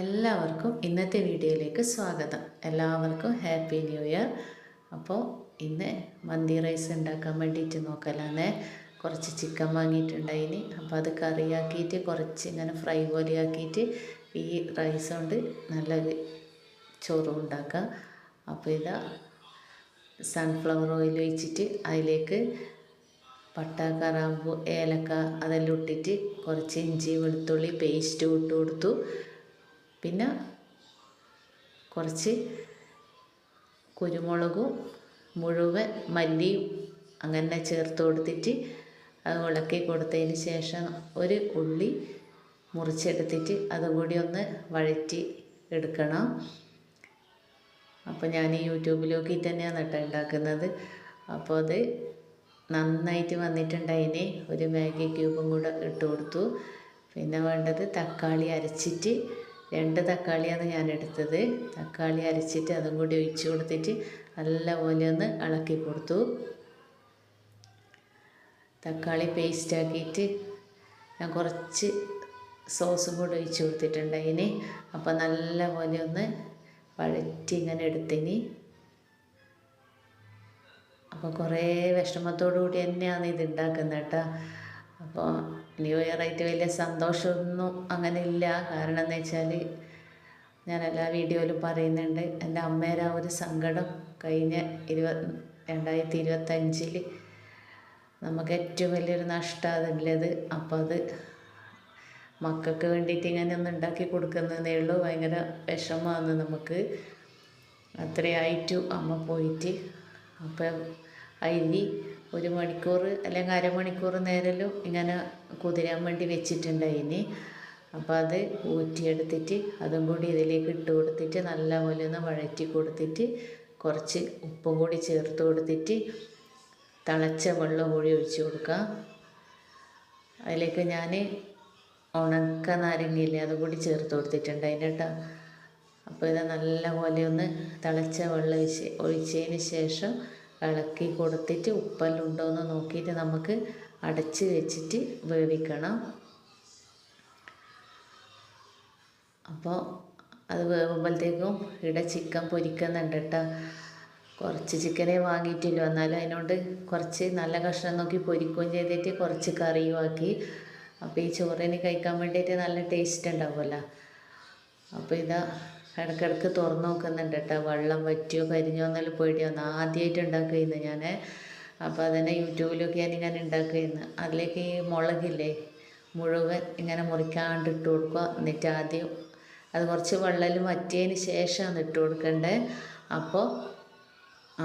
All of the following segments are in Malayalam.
എല്ലാവർക്കും ഇന്നത്തെ വീഡിയോയിലേക്ക് സ്വാഗതം. എല്ലാവർക്കും ഹാപ്പി ന്യൂ ഇയർ. അപ്പോൾ ഇന്ന് മന്തി റൈസ് ഉണ്ടാക്കാൻ വേണ്ടിയിട്ട് നോക്കലാന്നേ. കുറച്ച് ചിക്കൻ വാങ്ങിയിട്ടുണ്ടായിന്. അപ്പോൾ അത് കറിയാക്കിയിട്ട് കുറച്ച് ഇങ്ങനെ ഫ്രൈ പോലെ ആക്കിയിട്ട് ഈ റൈസ് കൊണ്ട് നല്ല ചോറും ഉണ്ടാക്കാം. അപ്പോൾ ഇതാ സൺഫ്ലവർ ഓയിൽ ഒഴിച്ചിട്ട് അതിലേക്ക് പട്ട കറാമ്പു ഏലക്ക അതെല്ലാം ഇട്ടിട്ട് കുറച്ച് ഇഞ്ചി വെളുത്തുള്ളി പേസ്റ്റ് ഇട്ട് കൊടുത്തു. പിന്നെ കുറച്ച് കുരുമുളകും മുഴുവൻ മല്ലിയും അങ്ങനെ ചേർത്ത് കൊടുത്തിട്ട് അത് ഇളക്കി കൊടുത്തതിന് ശേഷം ഒരു ഉള്ളി മുറിച്ചെടുത്തിട്ട് അതും കൂടി ഒന്ന് വഴറ്റി എടുക്കണം. അപ്പോൾ ഞാൻ യൂട്യൂബിൽ നോക്കിയിട്ട് തന്നെയാണ് കേട്ടോ ഉണ്ടാക്കുന്നത്. അപ്പോൾ അത് നന്നായിട്ട് വന്നിട്ടുണ്ടായിന് ഒരു മാഗി ക്യൂബും കൂടെ ഇട്ട് കൊടുത്തു. പിന്നെ വേണ്ടത് തക്കാളി അരച്ചിട്ട് രണ്ട് തക്കാളിയാണ് ഞാൻ എടുത്തത്. തക്കാളി അരച്ചിട്ട് അതും കൂടി ഒഴിച്ച് കൊടുത്തിട്ട് നല്ലപോലെ ഒന്ന് ഇളക്കി കൊടുത്തു. തക്കാളി പേസ്റ്റ് ആക്കിയിട്ട് ഞാൻ കുറച്ച് സോസും കൂടി ഒഴിച്ച് കൊടുത്തിട്ടുണ്ട് അതിന്. അപ്പോൾ നല്ലപോലെ ഒന്ന് വഴറ്റി ഇങ്ങനെ എടുത്തിന് അപ്പോൾ കുറേ വിഷമത്തോടു കൂടി തന്നെയാണ് ഇത് ഉണ്ടാക്കുന്നത് കേട്ടോ. അപ്പോൾ ന്യൂ ഇയർ ആയിട്ട് വലിയ സന്തോഷമൊന്നും അങ്ങനെ ഇല്ല. കാരണം എന്ന് വെച്ചാൽ ഞാൻ എല്ലാ വീഡിയോയിലും പറയുന്നുണ്ട്. എന്റെ അമ്മേരാ ഒരു സങ്കടം കഴിഞ്ഞ ഇരുപത് രണ്ടായിരത്തി ഇരുപത്തഞ്ചിൽ നമുക്ക് ഏറ്റവും വലിയൊരു നഷ്ടം അതുള്ളത് അപ്പോൾ അത് മക്കൾക്ക് വേണ്ടിയിട്ട് ഇങ്ങനെ ഒന്ന് ഉണ്ടാക്കി കൊടുക്കുന്നതേ ഉള്ളൂ. ഭയങ്കര വിഷമമാണ് നമുക്ക്. അത്രയായിട്ടും അമ്മ പോയിട്ട് അപ്പം അരി ഒരു മണിക്കൂർ അല്ലെങ്കിൽ അരമണിക്കൂർ നേരമല്ലോ ഇങ്ങനെ കുതിരാൻ വേണ്ടി വെച്ചിട്ടുണ്ടായിന് അപ്പോൾ അത് ഊറ്റിയെടുത്തിട്ട് അതും കൂടി ഇതിലേക്ക് ഇട്ട് കൊടുത്തിട്ട് നല്ലപോലെ ഒന്ന് വഴറ്റി കൊടുത്തിട്ട് കുറച്ച് ഉപ്പും കൂടി ചേർത്ത് കൊടുത്തിട്ട് തിളച്ച വെള്ളം കൂടി ഒഴിച്ച് കൊടുക്കാം അതിലേക്ക് ഞാൻ ഉണക്ക നാരങ്ങയില്ലേ അതും കൂടി ചേർത്ത് കൊടുത്തിട്ടുണ്ട് അതിന്റെ അപ്പോൾ ഇത് നല്ലപോലെ ഒന്ന് തിളച്ച വെള്ളം ഒഴിച്ച് ഒഴിച്ചതിന് ശേഷം ഇളക്കി കൊടുത്തിട്ട് ഉപ്പെല്ലാം ഉണ്ടോ എന്ന് നോക്കിയിട്ട് നമുക്ക് അടച്ച് വെച്ചിട്ട് വേവിക്കണം. അപ്പോൾ അത് വേവുമ്പോഴത്തേക്കും ഇവിടെ ചിക്കൻ പൊരിക്കുന്നുണ്ട് കേട്ടോ. കുറച്ച് ചിക്കനെ വാങ്ങിയിട്ടില്ല. എന്നാലും അതിനോട് കുറച്ച് നല്ല കഷ്ണം നോക്കി പൊരിക്കുകയും ചെയ്തിട്ട് കുറച്ച് കറിയും ആക്കി അപ്പോൾ ഈ ചോറിന് കഴിക്കാൻ വേണ്ടിയിട്ട് നല്ല ടേസ്റ്റ് ഉണ്ടാവുമല്ലോ. അപ്പോൾ ഇതാ ഇടയ്ക്കിടയ്ക്ക് തുറന്ന് നോക്കുന്നുണ്ട് കേട്ടോ. വെള്ളം വറ്റിയോ കരിഞ്ഞോ എന്നെല്ലാം പേടിയാണ് ആദ്യമായിട്ട് ഉണ്ടാക്കുകയെന്ന് ഞാൻ അപ്പോൾ അതന്നെ യൂട്യൂബിലൊക്കെയാണ് ഞാൻ ഇങ്ങനെ അതിലേക്ക് ഈ മുളകില്ലേ മുഴുവൻ ഇങ്ങനെ മുറിക്കാണ്ട് ഇട്ട് കൊടുക്കുക. എന്നിട്ട് ആദ്യം അത് കുറച്ച് വെള്ളം വറ്റിയതിന് ശേഷമാണ് ഇട്ട് കൊടുക്കേണ്ടത് അപ്പോൾ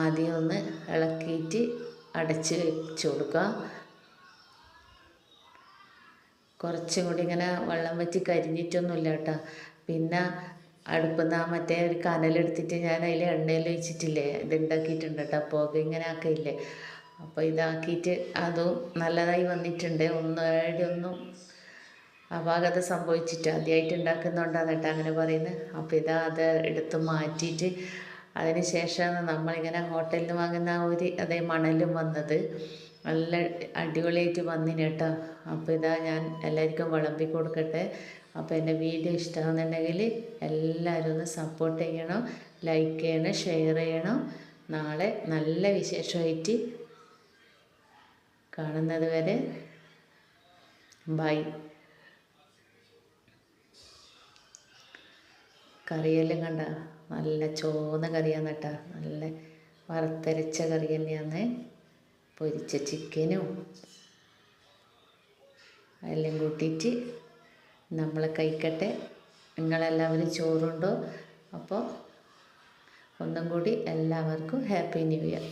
ആദ്യം ഒന്ന് ഇളക്കിയിട്ട് അടച്ച് വെച്ച് കൊടുക്കുക. കുറച്ചും കൂടി ഇങ്ങനെ വെള്ളം വറ്റി കരിഞ്ഞിട്ടൊന്നുമില്ല കേട്ടോ. പിന്നെ അടുപ്പിൽ ആ മറ്റേ ഒരു കനലെടുത്തിട്ട് ഞാൻ അതിൽ എണ്ണയിൽ ഒഴിച്ചിട്ടില്ലേ? ഇത് ഉണ്ടാക്കിയിട്ടുണ്ട് കേട്ടോ പുക ഇങ്ങനെ ആക്കിയില്ലേ അപ്പോൾ ഇതാക്കിയിട്ട് അതും നല്ലതായി വന്നിട്ടുണ്ട്. ഒന്നും അപാകത സംഭവിച്ചിട്ട് ആദ്യമായിട്ട് ഉണ്ടാക്കുന്നുണ്ടാന്ന് കേട്ടോ അങ്ങനെ പറയുന്നത് അപ്പോൾ ഇതാ അത് എടുത്ത് മാറ്റിയിട്ട് അതിന് ശേഷമാണ് നമ്മളിങ്ങനെ ഹോട്ടലിൽ നിന്ന് വാങ്ങുന്ന ഒരു അതേ മണലും വന്നത്. നല്ല അടിപൊളിയായിട്ട് വന്നിന് കേട്ടോ. അപ്പോൾ ഇതാ ഞാൻ എല്ലാവർക്കും വിളമ്പി കൊടുക്കട്ടെ. അപ്പോൾ എന്റെ വീഡിയോ ഇഷ്ടമാണെന്നുണ്ടെങ്കിൽ എല്ലാവരും ഒന്ന് സപ്പോർട്ട് ചെയ്യണം ലൈക്ക് ചെയ്യണം ഷെയർ ചെയ്യണം. നാളെ നല്ല വിശേഷമായിട്ട് കാണുന്നത് വരെ ബൈ കറിയെല്ലാം കണ്ട? നല്ല ചുവന്ന കറിയാണ് കേട്ടോ. നല്ല വറുത്തരച്ച കറി തന്നെയാണ് പൊരിച്ച ചിക്കനും എല്ലാം കൂട്ടിയിട്ട് നമ്മൾ കഴിക്കട്ടെ. നിങ്ങളെല്ലാവരും ചോറുണ്ടോ? അപ്പോൾ ഒന്നും കൂടി എല്ലാവർക്കും ഹാപ്പി ന്യൂ ഇയർ